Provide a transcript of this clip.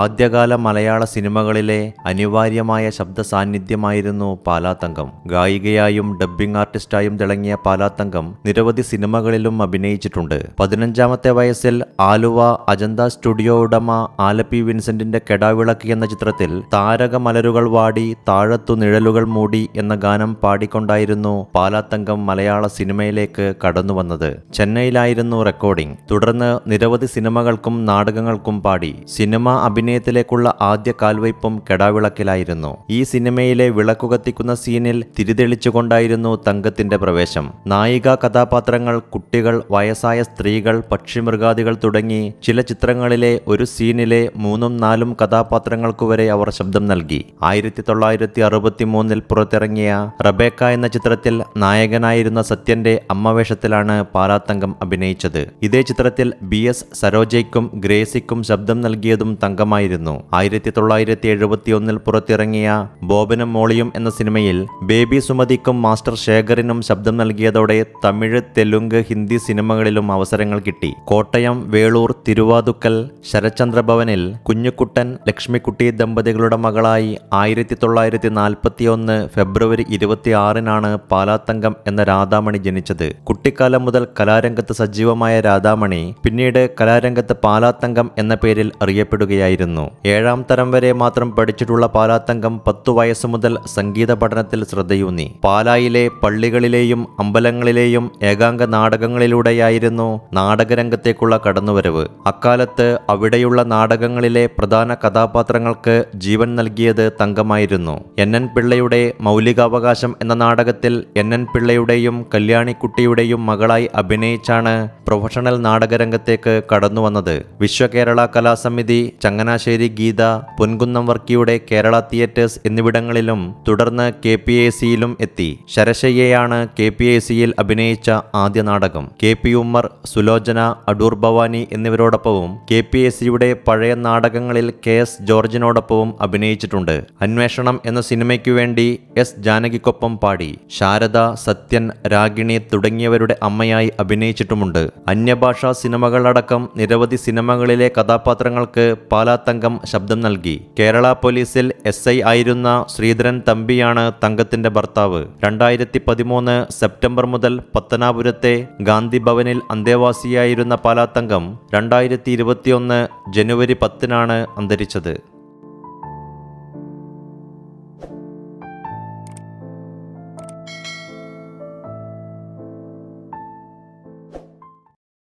ആദ്യകാല മലയാള സിനിമകളിലെ അനിവാര്യമായ ശബ്ദ സാന്നിധ്യമായിരുന്നു പാലാത്തങ്കം. ഗായികയായും ഡബ്ബിംഗ് ആർട്ടിസ്റ്റായും തിളങ്ങിയ പാലാത്തങ്കം നിരവധി സിനിമകളിലും അഭിനയിച്ചിട്ടുണ്ട്. പതിനഞ്ചാമത്തെ വയസ്സിൽ ആലുവ അജന്ത സ്റ്റുഡിയോ ഉടമ ആലപ്പി വിൻസെന്റിന്റെ കെടാവിളക്ക് എന്ന ചിത്രത്തിൽ താരകമലരുകൾ വാടി താഴത്തു നിഴലുകൾ മൂടി എന്ന ഗാനം പാടിക്കൊണ്ടായിരുന്നു പാലാത്തങ്കം മലയാള സിനിമയിലേക്ക് കടന്നു വന്നത്. ചെന്നൈയിലായിരുന്നു റെക്കോർഡിംഗ്. തുടർന്ന് നിരവധി സിനിമകൾക്കും നാടകങ്ങൾക്കും പാടി സിനിമ അഭിനയത്തിലേക്കുള്ള ആദ്യ കാൽവയ്പും കെടാവിളക്കിലായിരുന്നു. ഈ സിനിമയിലെ വിളക്കു കത്തിക്കുന്ന സീനിൽ തിരിതെളിച്ചുകൊണ്ടായിരുന്നു തങ്കത്തിന്റെ പ്രവേശം. നായിക കഥാപാത്രങ്ങൾ കുട്ടികൾ വയസ്സായ സ്ത്രീകൾ പക്ഷിമൃഗാദികൾ തുടങ്ങി ചില ചിത്രങ്ങളിലെ ഒരു സീനിലെ മൂന്നും നാലും കഥാപാത്രങ്ങൾക്കു വരെ അവർ ശബ്ദം നൽകി. ആയിരത്തി തൊള്ളായിരത്തി അറുപത്തി മൂന്നിൽ പുറത്തിറങ്ങിയ റബേക്ക എന്ന ചിത്രത്തിൽ നായകനായിരുന്ന സത്യന്റെ അമ്മവേഷത്തിലാണ് പാലാത്തങ്കം അഭിനയിച്ചത്. ഇതേ ചിത്രത്തിൽ ബി എസ് സരോജയ്ക്കും ഗ്രേസിക്കും ശബ്ദം നൽകിയതും തങ്കമായിരുന്നു ആയിരത്തി തൊള്ളായിരത്തി എഴുപത്തി ഒന്നിൽ പുറത്തിറങ്ങിയ ബോബനും മോളിയും എന്ന സിനിമയിൽ ബേബി സുമതിക്കും മാസ്റ്റർ ശേഖറിനും ശബ്ദം നൽകിയതോടെ തമിഴ് തെലുങ്ക് ഹിന്ദി സിനിമകളിലും അവസരങ്ങൾ കിട്ടി. കോട്ടയം വേളൂർ തിരുവാതുക്കൽ ശരചന്ദ്രഭവനിൽ കുഞ്ഞുക്കുട്ടൻ ലക്ഷ്മിക്കുട്ടി ദമ്പതികളുടെ മകളായി ആയിരത്തി തൊള്ളായിരത്തി നാൽപ്പത്തി ഒന്ന് ഫെബ്രുവരി ഇരുപത്തിയാറിനാണ് പാലാത്തങ്കം എന്ന രാധാമണി ജനിച്ചത്. കുട്ടിക്കാലം മുതൽ കലാരംഗത്ത് സജീവമായ രാധാമണി പിന്നീട് കലാരംഗത്ത് പാലാത്തങ്കം എന്ന പേരിൽ അറിയപ്പെടുകയായിരുന്നു. ഏഴാം തരം വരെ മാത്രം പഠിച്ചിട്ടുള്ള പാലാത്തങ്കം പത്തു വയസ്സു മുതൽ സംഗീത പഠനത്തിൽ ശ്രദ്ധയൂന്നി. പാലായിലെ പള്ളികളിലെയും അമ്പലങ്ങളിലെയും ഏകാംഗ നാടകങ്ങളിലൂടെയായിരുന്നു നാടകരംഗത്തേക്കുള്ള കടന്നുവരവ്. അക്കാലത്ത് അവിടെയുള്ള നാടകങ്ങളിലെ പ്രധാന കഥാപാത്രങ്ങൾക്ക് ജീവൻ നൽകിയത് തങ്കമായിരുന്നു. എൻ. എൻ. പിള്ളയുടെ മൗലികാവകാശം എന്ന നാടകത്തിൽ എൻ. എൻ. പിള്ളയുടെയും കല്യാണിക്കുട്ടിയുടെയും മകളായി അഭിനയിച്ചാണ് പ്രൊഫഷണൽ നാടകരംഗത്തേക്ക് കടന്നുവന്നത്. വിശ്വകേരള കലാസമിതി ചങ്ങനാശ്ശേരി ഗീത പൊൻകുന്നം വർക്കിയുടെ കേരള തിയേറ്റേഴ്സ് എന്നിവിടങ്ങളിലും തുടർന്ന് കെ പി എ സിയിലും എത്തി. ശരശയ്യയാണ് കെ പി എ സിയിൽ അഭിനയിച്ച ആദ്യ നാടകം. കെ പി ഉമ്മർ സുലോചന അടൂർ ഭവാനി എന്നിവരോടൊപ്പവും കെ പി എ സിയുടെ പഴയ നാടകങ്ങളിൽ കെ എസ് ജോർജിനോടൊപ്പവും അഭിനയിച്ചിട്ടുണ്ട്. അന്വേഷണം എന്ന സിനിമയ്ക്കു വേണ്ടി എസ് ജാനകിക്കൊപ്പം പാടി. ശാരദ സത്യൻ രാഗിണി തുടങ്ങിയവരുടെ അമ്മയായി അഭിനയിച്ചിട്ടുമുണ്ട്. അന്യഭാഷാ സിനിമകളടക്കം നിരവധി സിനിമകളിലെ കഥാപാത്രങ്ങൾക്ക് പാലാത്തങ്കം ശബ്ദം നൽകി. കേരള പോലീസിൽ എസ് ഐ ആയിരുന്ന ശ്രീധരൻ തമ്പിയാണ് തങ്കത്തിന്റെ ഭർത്താവ്. രണ്ടായിരത്തി പതിമൂന്ന് സെപ്റ്റംബർ മുതൽ പത്തനാപുരത്തെ ഗാന്ധി ഭവനിൽ അന്തേവാസിയായിരുന്ന പാലാത്തങ്കം രണ്ടായിരത്തി ഇരുപത്തിയൊന്ന് ജനുവരി പത്തിനാണ് അന്തരിച്ചത്.